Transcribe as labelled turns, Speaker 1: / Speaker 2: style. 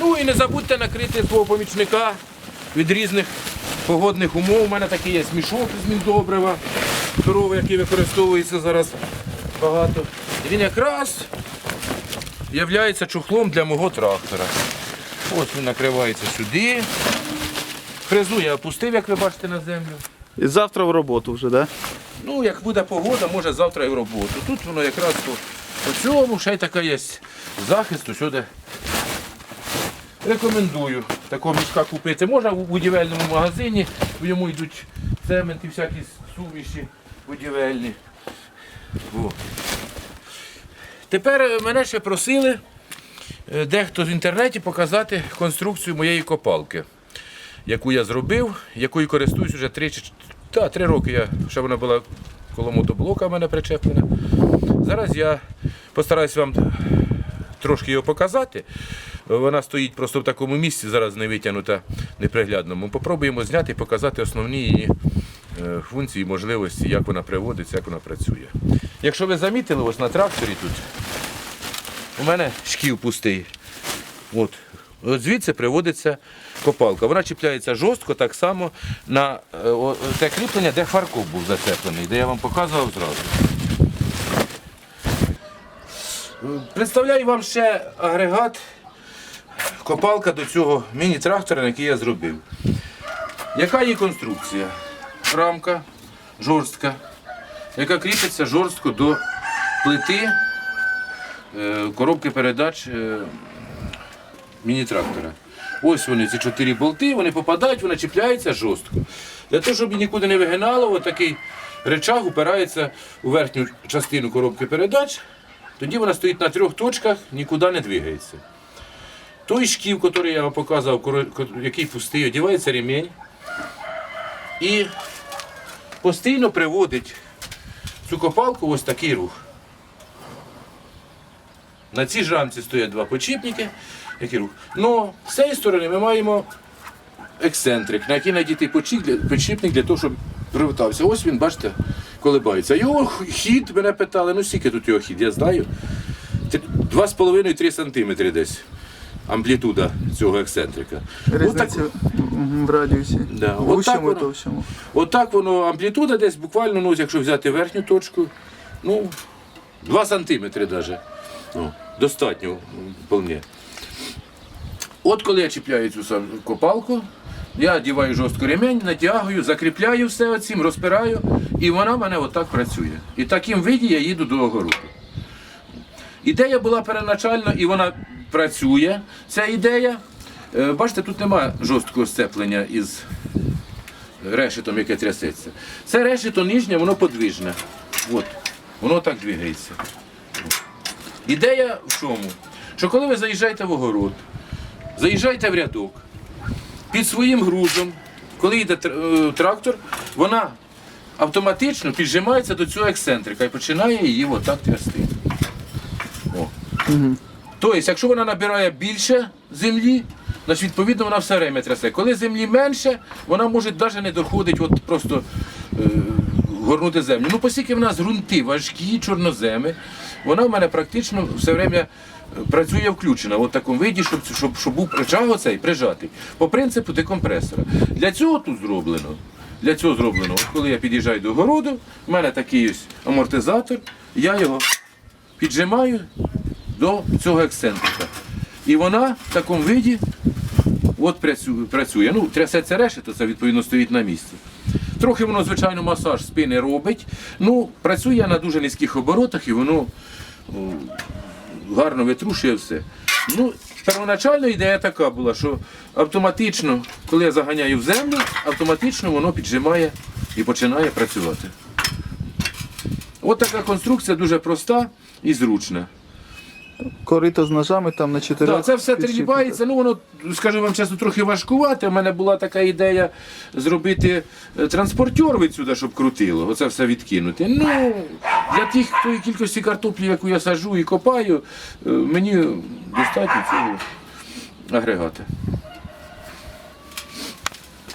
Speaker 1: Ну і не забудьте накрити свого помічника від різних погодних умов. У мене такий є мішок з міндобрива, здоровий, який використовується зараз багато. І він якраз є чухлом для мого трактора. Ось він накривається сюди. Фрезу я опустив, як ви бачите, на землю.
Speaker 2: І завтра в роботу вже, так?
Speaker 1: Ну, як буде погода, може завтра і в роботу. Тут воно якраз по, по цьому ще й така є захист усюди. Рекомендую такого мішка купити. Можна в будівельному магазині, в ньому йдуть цемент і всякі суміші будівельні. О. Тепер е, мене ще просили е, дехто в інтернеті показати конструкцію моєї копалки, яку я зробив, якою користуюсь вже 3, чи- та, 3 роки. Я, ще вона була коло мотоблока в мене причеплена. Зараз я постараюся вам трошки його показати. Вона стоїть просто в такому місці, зараз не витягнута неприглядному. Попробуємо зняти і показати основні її е, функції, можливості, як вона приводиться, як вона працює. Якщо ви замітили, ось на тракторі тут у мене шків пустий. От. От звідси приводиться копалка. Вона чіпляється жорстко так само на е, те кріплення, де фаркоп був зацеплений, де я вам показував зразу. Представляю вам ще агрегат, копалка до цього міні-трактора, який я зробив. Яка її конструкція? Рамка жорстка, яка кріпиться жорстко до плити е, коробки передач е, міні-трактора. Ось вони, ці чотири болти, вони попадають, вони чіпляються жорстко. Для того, щоб нікуди не вигинало, отакий речаг упирається у верхню частину коробки передач. Тоді вона стоїть на трьох точках, нікуди не двигається. Той шків, який я вам показував, який пустий, одягається ремінь і постійно приводить цю копалку в ось такий рух. На цій ж стоять два почіпники. Який рух. Ну, з цієї сторони ми маємо ексцентрик, на який надійти почіп- почіпник для того, щоб привертався. Ось він, бачите, колибається. Його хід, мене питали, ну скільки тут його хід, я знаю. 2,5-3 см десь амплітуда цього ексцентрика.
Speaker 2: Різниця мгм, в радіусі.
Speaker 1: Да, от так воно. Отак воно амплітуда десь буквально, ну, якщо взяти верхню точку, ну, 2 сантиметри навіть. Ну, достатньо вполне. От коли я чіпляю цю копалку, я одіваю жорстко ремень, натягую, закріпляю все оцім, розпираю, і вона в мене отак працює. І таким виді я їду до огороду. Ідея була переначальна і вона працює. Ця ідея. Е, Бачите, тут немає жорсткого сцеплення із решетом, яке трясеться. Це решето нижнє, воно подвижне. От. Воно так двигається. Ідея в чому? Що коли ви заїжджаєте в огород, заїжджаєте в рядок, під своїм грузом, коли йде е, трактор, вона автоматично піджимається до цього ексцентрика і починає її отак трясти. О. Тобто, якщо вона набирає більше землі, значить відповідно вона все время трясе. Коли землі менше, вона може навіть не доходить от просто е, горнути землю. Ну, оскільки в нас ґрунти важкі, чорноземи, вона в мене практично все время працює включена в такому виді, щоб, щоб, щоб був рычаг оцей прижатий. По принципу декомпресора. Для цього тут зроблено. Для цього зроблено. От коли я під'їжджаю до городу, в мене такий ось амортизатор, я його піджимаю до цього ексцентрика. І вона в такому виді от працює. Ну, трясеться решето, це відповідно стоїть на місці. Трохи воно, звичайно, масаж спини робить. Ну, працює на дуже низьких оборотах і воно гарно витрушує все. Ну, первоначально ідея така була, що автоматично, коли я заганяю в землю, автоматично воно піджимає і починає працювати. От така конструкція дуже проста і зручна.
Speaker 2: Корито з ножами там на чотирьох.
Speaker 1: Так, це все трібається. Ну воно, скажу вам чесно, трохи важкувати. У мене була така ідея зробити транспортер транспортер відсюди, щоб крутило. Оце все відкинути. Ну для тих тої кількості картоплі, яку я сажу і копаю, е, мені достатньо цього агрегата.